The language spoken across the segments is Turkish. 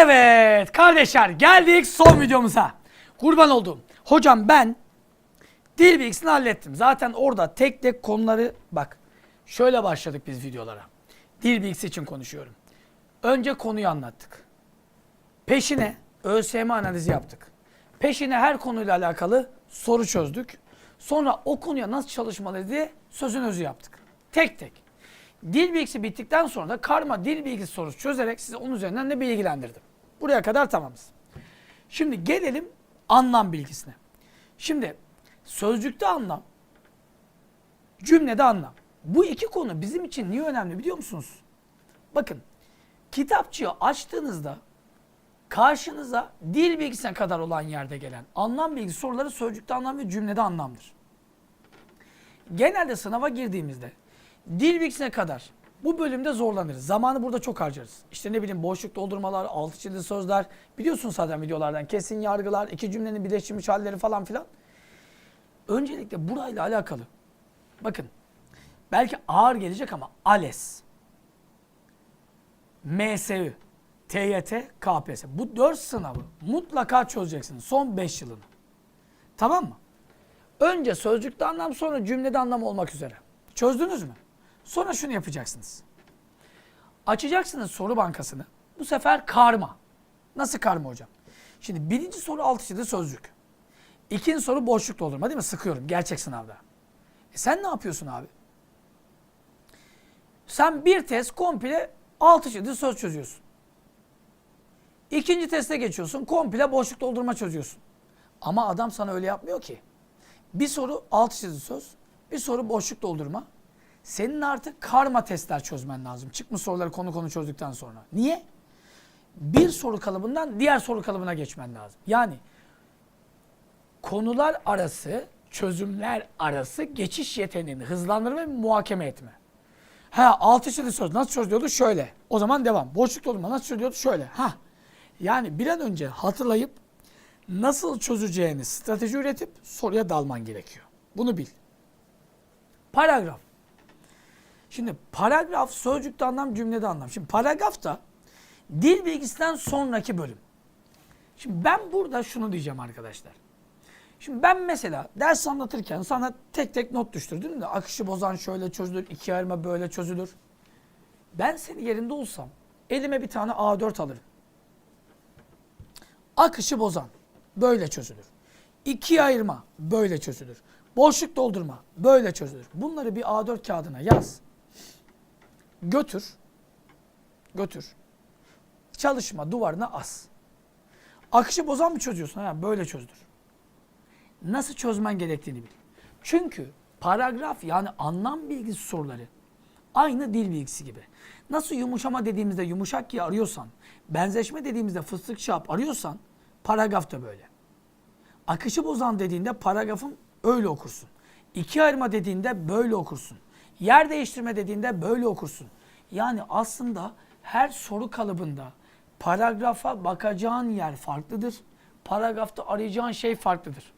Evet kardeşler geldik son videomuza. Kurban oldum. Hocam ben dil bilgisini hallettim. Zaten orada tek tek konuları bak. Şöyle başladık biz videolara. Dil bilgisi için konuşuyorum. Önce konuyu anlattık. Peşine ÖSYM analizi yaptık. Peşine her konuyla alakalı soru çözdük. Sonra o konuya nasıl çalışmalıyız diye sözün özü yaptık. Tek tek. Dil bilgisi bittikten sonra da karma dil bilgisi sorusu çözerek size onun üzerinden de bilgilendirdim. Buraya kadar tamamız. Şimdi gelelim anlam bilgisine. Şimdi sözcükte anlam, cümlede anlam. Bu iki konu bizim için niye önemli biliyor musunuz? Bakın kitapçığı açtığınızda karşınıza dil bilgisine kadar olan yerde gelen anlam bilgisi soruları sözcükte anlam ve cümlede anlamdır. Genelde sınava girdiğimizde dil bilgisine kadar bu bölümde zorlanırız. Zamanı burada çok harcarız. İşte ne bileyim boşluk doldurmalar, altı çizili sözler. Biliyorsunuz zaten videolardan kesin yargılar, iki cümlenin birleştirilmiş halleri falan filan. Öncelikle burayla alakalı. Bakın belki ağır gelecek ama ALES, MSÜ, TYT, KPSS. Bu dört sınavı mutlaka çözeceksiniz son 5 yılını. Tamam mı? Önce sözcükte anlam sonra cümlede anlam olmak üzere. Çözdünüz mü? Sonra şunu yapacaksınız. Açacaksınız soru bankasını. Bu sefer karma. Nasıl karma hocam? Şimdi birinci soru altı çizili sözcük. İkinci soru boşluk doldurma değil mi? Sıkıyorum gerçek sınavda. E sen ne yapıyorsun abi? Sen bir test komple altı çizili söz çözüyorsun. İkinci teste geçiyorsun. Komple boşluk doldurma çözüyorsun. Ama adam sana öyle yapmıyor ki. Bir soru altı çizili söz, bir soru boşluk doldurma. Senin artık karma testler çözmen lazım. Çıkmış soruları konu konu çözdükten sonra. Niye? Bir soru kalıbından diğer soru kalıbına geçmen lazım. Yani konular arası, çözümler arası geçiş yeteneğini hızlandırma ve muhakeme etme. Ha altı çizili söz nasıl çözüyordu? Şöyle. O zaman devam. Boşluk doldurma nasıl çözüyordu? Şöyle. Ha. Yani bir an önce hatırlayıp nasıl çözeceğini strateji üretip soruya dalman gerekiyor. Bunu bil. Paragraf. Şimdi paragraf sözcükte anlam cümlede anlam. Şimdi paragraf da dil bilgisinden sonraki bölüm. Şimdi ben burada şunu diyeceğim arkadaşlar. Şimdi ben mesela ders anlatırken sana tek tek not düştürdüm de akışı bozan şöyle çözülür, iki ayırma böyle çözülür. Ben senin yerinde olsam elime bir tane A4 alırım. Akışı bozan böyle çözülür. İkiye ayırma böyle çözülür. Boşluk doldurma böyle çözülür. Bunları bir A4 kağıdına yaz. Götür. Götür. Çalışma duvarına as. Akışı bozan mı çözüyorsun? Ha, böyle çözdür. Nasıl çözmen gerektiğini bil. Çünkü paragraf yani anlam bilgisi soruları aynı dil bilgisi gibi. Nasıl yumuşama dediğimizde yumuşak ki arıyorsan, benzeşme dediğimizde fıstık şap arıyorsan paragraf da böyle. Akışı bozan dediğinde paragrafın öyle okursun. İki ayırma dediğinde böyle okursun. Yer değiştirme dediğinde böyle okursun. Yani aslında her soru kalıbında paragrafa bakacağın yer farklıdır. Paragrafta arayacağın şey farklıdır.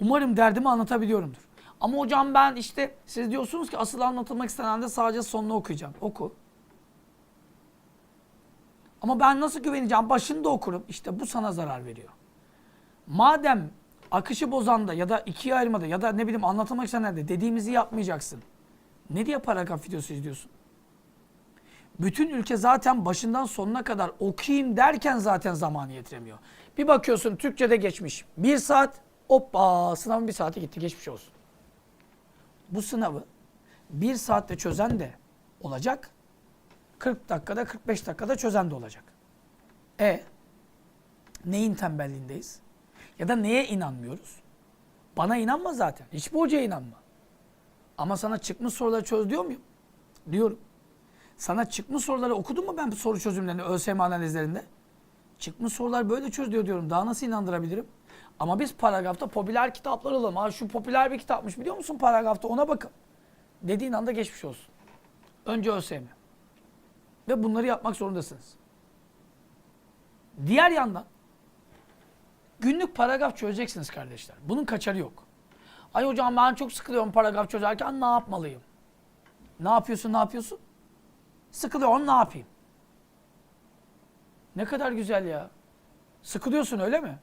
Umarım derdimi anlatabiliyorumdur. Ama hocam ben işte siz diyorsunuz ki asıl anlatılmak istenen de sadece sonunu okuyacağım. Oku. Ama ben nasıl güveneceğim? Başında okurum. İşte bu sana zarar veriyor. Madem akışı bozanda ya da ikiye ayırmada ya da ne bileyim anlatılmak istenende dediğimizi yapmayacaksın. Ne diye paragraf videosu izliyorsun? Bütün ülke zaten başından sonuna kadar okuyayım derken zaten zamanı yetiremiyor. Bir bakıyorsun Türkçe'de geçmiş. Bir saat hoppa sınavın bir saati gitti geçmiş olsun. Bu sınavı bir saatte çözen de olacak. 40 dakikada 45 dakikada çözen de olacak. E neyin tembelliğindeyiz? Ya da neye inanmıyoruz? Bana inanma zaten. Hiçbir hocaya inanma. Ama sana çıkmış soruları çöz diyor muyum? Diyorum. Sana çıkmış soruları okudun mu ben bu soru çözümlerini ÖSYM analizlerinde? Çıkmış sorular böyle çöz diyor diyorum. Daha nasıl inandırabilirim? Ama biz paragrafta popüler kitaplar alalım. Ha şu popüler bir kitapmış biliyor musun paragrafta ona bakın. Dediğin anda geçmiş olsun. Önce ÖSYM. Ve bunları yapmak zorundasınız. Diğer yandan günlük paragraf çözeceksiniz kardeşler. Bunun kaçarı yok. Ay hocam ben çok sıkılıyorum paragraf çözerken ne yapmalıyım? Ne yapıyorsun ne yapıyorsun? Sıkılıyorum ne yapayım? Ne kadar güzel ya. Sıkılıyorsun öyle mi?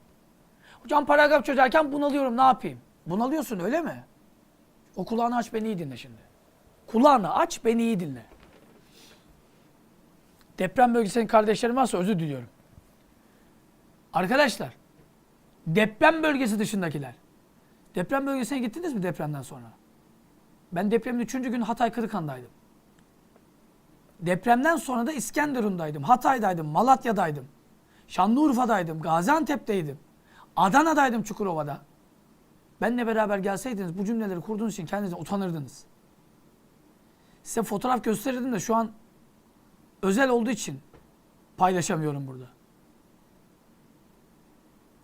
Hocam paragraf çözerken bunalıyorum ne yapayım? Bunalıyorsun öyle mi? O kulağını aç beni iyi dinle şimdi. Kulağını aç beni iyi dinle. Deprem bölgesinin kardeşlerim varsa özür diliyorum. Arkadaşlar deprem bölgesi dışındakiler. Deprem bölgesine gittiniz mi depremden sonra? Ben depremin üçüncü gün Hatay Kırıkan'daydım. Depremden sonra da İskenderun'daydım, Hatay'daydım, Malatya'daydım. Şanlıurfa'daydım, Gaziantep'teydim. Adana'daydım Çukurova'da. Benle beraber gelseydiniz bu cümleleri kurduğunuz için kendinize utanırdınız. Size fotoğraf gösterirdim de şu an özel olduğu için paylaşamıyorum burada.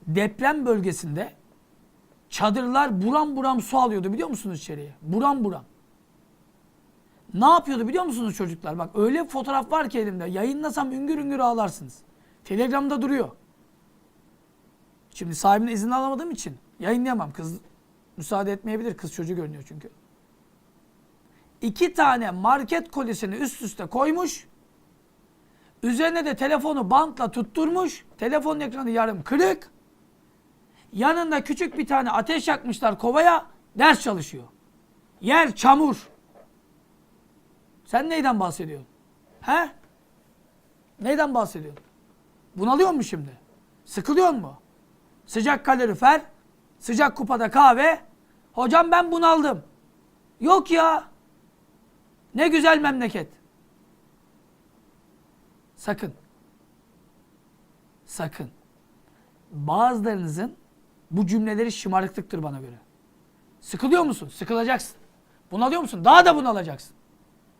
Deprem bölgesinde çadırlar buram buram su alıyordu biliyor musunuz içeriye? Buram buram. Ne yapıyordu biliyor musunuz çocuklar? Bak öyle fotoğraf var ki elimde. Yayınlasam üngür üngür ağlarsınız. Telegram'da duruyor. Şimdi sahibine izin alamadığım için yayınlayamam. Kız müsaade etmeyebilir. Kız çocuğu görünüyor çünkü. İki tane market kolisini üst üste koymuş. Üzerine de telefonu bantla tutturmuş. Telefonun ekranı yarım kırık. Yanında küçük bir tane ateş yakmışlar kovaya. Ders çalışıyor. Yer çamur. Sen neyden bahsediyorsun? He? Neyden bahsediyorsun? Bunalıyor mu şimdi? Sıkılıyor mu? Sıcak kalorifer, sıcak kupada kahve. Hocam ben bunaldım. Yok ya. Ne güzel memleket. Sakın. Sakın. Bazılarınızın bu cümleleri şımarıklıktır bana göre. Sıkılıyor musun? Sıkılacaksın. Bunalıyor musun? Daha da bunalacaksın.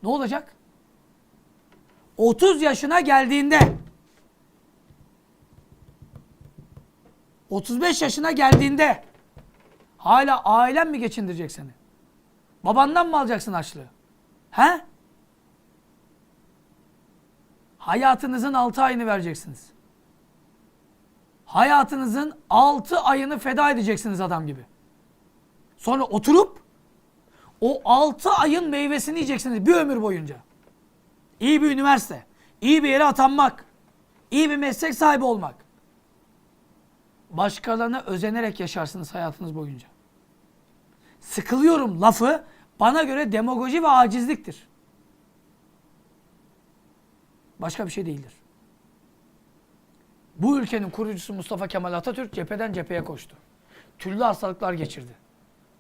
Ne olacak? 30 yaşına geldiğinde 35 yaşına geldiğinde hala ailen mi geçindirecek seni? Babandan mı alacaksın harçlığı? He? Hayatınızın 6 ayını vereceksiniz. Hayatınızın 6 ayını feda edeceksiniz adam gibi. Sonra oturup o 6 ayın meyvesini yiyeceksiniz bir ömür boyunca. İyi bir üniversite, iyi bir yere atanmak, iyi bir meslek sahibi olmak. Başkalarına özenerek yaşarsınız hayatınız boyunca. Sıkılıyorum lafı bana göre demagoji ve acizliktir. Başka bir şey değildir. Bu ülkenin kurucusu Mustafa Kemal Atatürk cepheden cepheye koştu. Türlü hastalıklar geçirdi.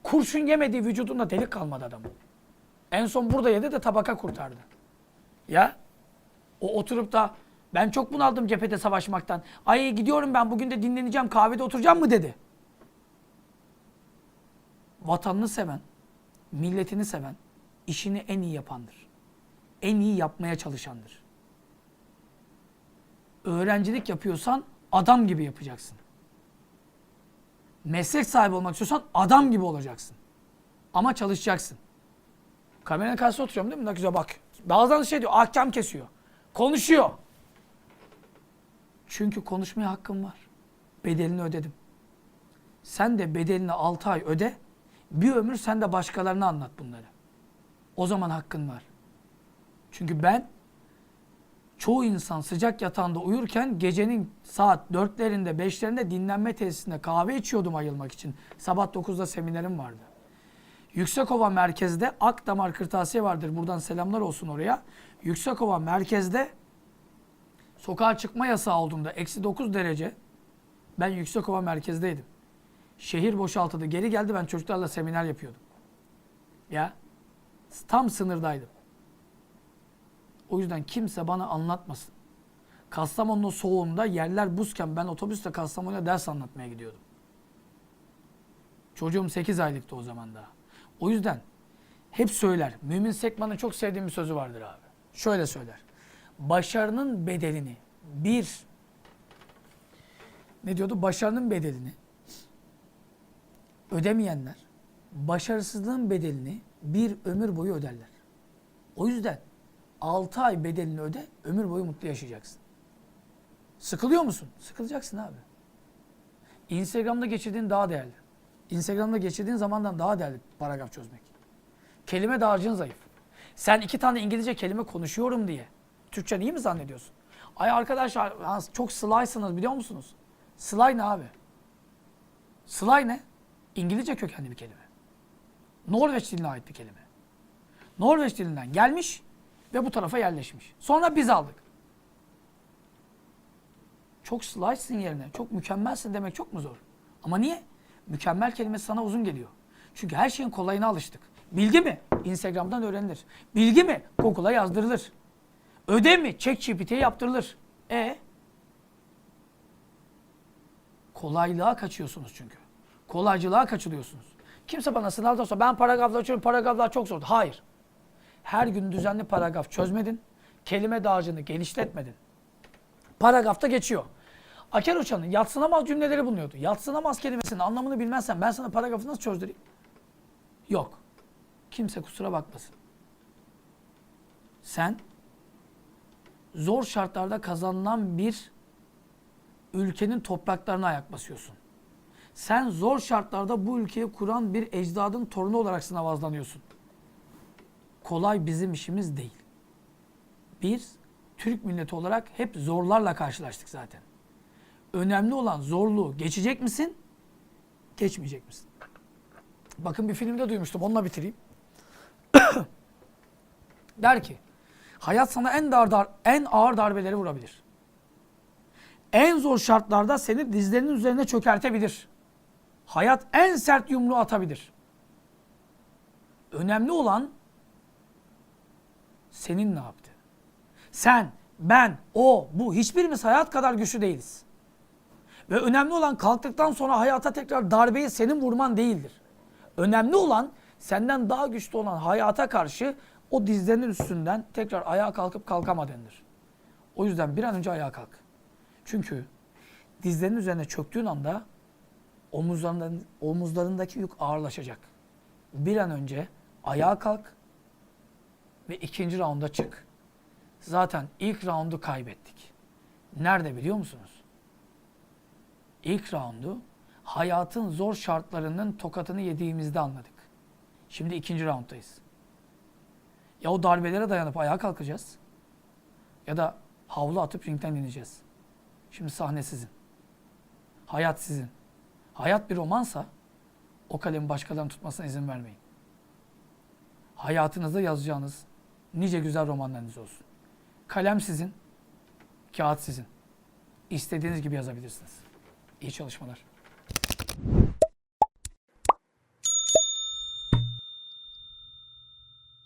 Kurşun yemediği vücudunda delik kalmadı adamın. En son burada yedi de tabaka kurtardı. Ya o oturup da ben çok bunaldım cephede savaşmaktan. Ay gidiyorum ben bugün de dinleneceğim kahvede oturacağım mı dedi. Vatanını seven, milletini seven, işini en iyi yapandır. En iyi yapmaya çalışandır. Öğrencilik yapıyorsan adam gibi yapacaksın. Meslek sahibi olmak istiyorsan adam gibi olacaksın. Ama çalışacaksın. Kameranın karşısında oturuyorum değil mi? Ne güzel bak. Bazen şey diyor, ahkam kesiyor. Konuşuyor. Çünkü konuşmaya hakkım var. Bedelini ödedim. Sen de bedelini 6 ay öde. Bir ömür sen de başkalarına anlat bunları. O zaman hakkın var. Çünkü ben çoğu insan sıcak yatağında uyurken gecenin saat 4'lerinde 5'lerinde dinlenme tesisinde kahve içiyordum ayılmak için. Sabah 9'da seminerim vardı. Yüksekova merkezde Akdamar Kırtasiye vardır. Buradan selamlar olsun oraya. Yüksekova merkezde sokağa çıkma yasağı olduğunda eksi 9 derece ben Yüksekova merkezdeydim. Şehir boşaltıldı. Geri geldi ben çocuklarla seminer yapıyordum. Ya tam sınırdaydım. O yüzden kimse bana anlatmasın. Kastamonu'nun soğuğunda yerler buzken ben otobüste Kastamonu'ya ders anlatmaya gidiyordum. Çocuğum 8 aylıktı o zaman daha. O yüzden hep söyler. Mümin Sekman'ın çok sevdiğim bir sözü vardır abi. Şöyle söyler. Başarının bedelini bir ne diyordu? Başarının bedelini ödemeyenler başarısızlığın bedelini bir ömür boyu öderler. O yüzden 6 ay bedelini öde, ömür boyu mutlu yaşayacaksın. Sıkılıyor musun? Sıkılacaksın abi. Instagram'da geçirdiğin daha değerli. Instagram'da geçirdiğin zamandan daha değerli paragraf çözmek. Kelime dağarcığın zayıf. Sen iki tane İngilizce kelime konuşuyorum diye Türkçen iyi mi zannediyorsun? Ay arkadaşlar çok sly'sınız biliyor musunuz? Sly ne abi? Sly ne? İngilizce kökenli bir kelime. Norveç diline ait bir kelime. Norveç dilinden gelmiş ve bu tarafa yerleşmiş. Sonra biz aldık. Çok sly'sın yerine, çok mükemmelsin demek çok mu zor? Ama niye? Mükemmel kelimesi sana uzun geliyor. Çünkü her şeyin kolayına alıştık. Bilgi mi? Instagram'dan öğrenilir. Bilgi mi? Google'a yazdırılır. Ödev mi? ChatGPT'ye yaptırılır. E Kolaylığa kaçıyorsunuz çünkü. Kolaycılığa kaçılıyorsunuz. Kimse bana sınavdan sonra ben paragraflar çözüyorum, paragraflar çok zor. Hayır. Her gün düzenli paragraf çözmedin. Kelime dağarcığını genişletmedin. Paragrafta geçiyor. Aker Uçan'ın yatsınamaz cümleleri bulunuyordu. Yatsınamaz kelimesinin anlamını bilmezsen ben sana paragrafı nasıl çözdüreyim? Yok. Kimse kusura bakmasın. Sen zor şartlarda kazanılan bir ülkenin topraklarına ayak basıyorsun. Sen zor şartlarda bu ülkeyi kuran bir ecdadın torunu olarak sınava hazırlanıyorsun. Kolay bizim işimiz değil. Biz Türk milleti olarak hep zorlarla karşılaştık zaten. Önemli olan zorluğu geçecek misin, geçmeyecek misin? Bakın bir filmde duymuştum, onunla bitireyim. Der ki, hayat sana en dar, dar en ağır darbeleri vurabilir. En zor şartlarda seni dizlerinin üzerine çökertebilir. Hayat en sert yumruğu atabilir. Önemli olan senin ne yaptığın. Sen, ben, o, bu hiçbirimiz hayat kadar güçlü değiliz. Ve önemli olan kalktıktan sonra hayata tekrar darbeyi senin vurman değildir. Önemli olan senden daha güçlü olan hayata karşı o dizlerinin üstünden tekrar ayağa kalkıp kalkamadığındır. O yüzden bir an önce ayağa kalk. Çünkü dizlerinin üzerine çöktüğün anda omuzlarındaki yük ağırlaşacak. Bir an önce ayağa kalk ve ikinci raunda çık. Zaten ilk raundu kaybettik. Nerede biliyor musunuz? İlk raundu hayatın zor şartlarının tokatını yediğimizde anladık. Şimdi ikinci raunddayız. Ya o darbelere dayanıp ayağa kalkacağız ya da havlu atıp ringden ineceğiz. Şimdi sahne sizin. Hayat sizin. Hayat bir romansa o kalemi başkalarının tutmasına izin vermeyin. Hayatınızda yazacağınız nice güzel romanlarınız olsun. Kalem sizin, kağıt sizin. İstediğiniz gibi yazabilirsiniz. İyi çalışmalar.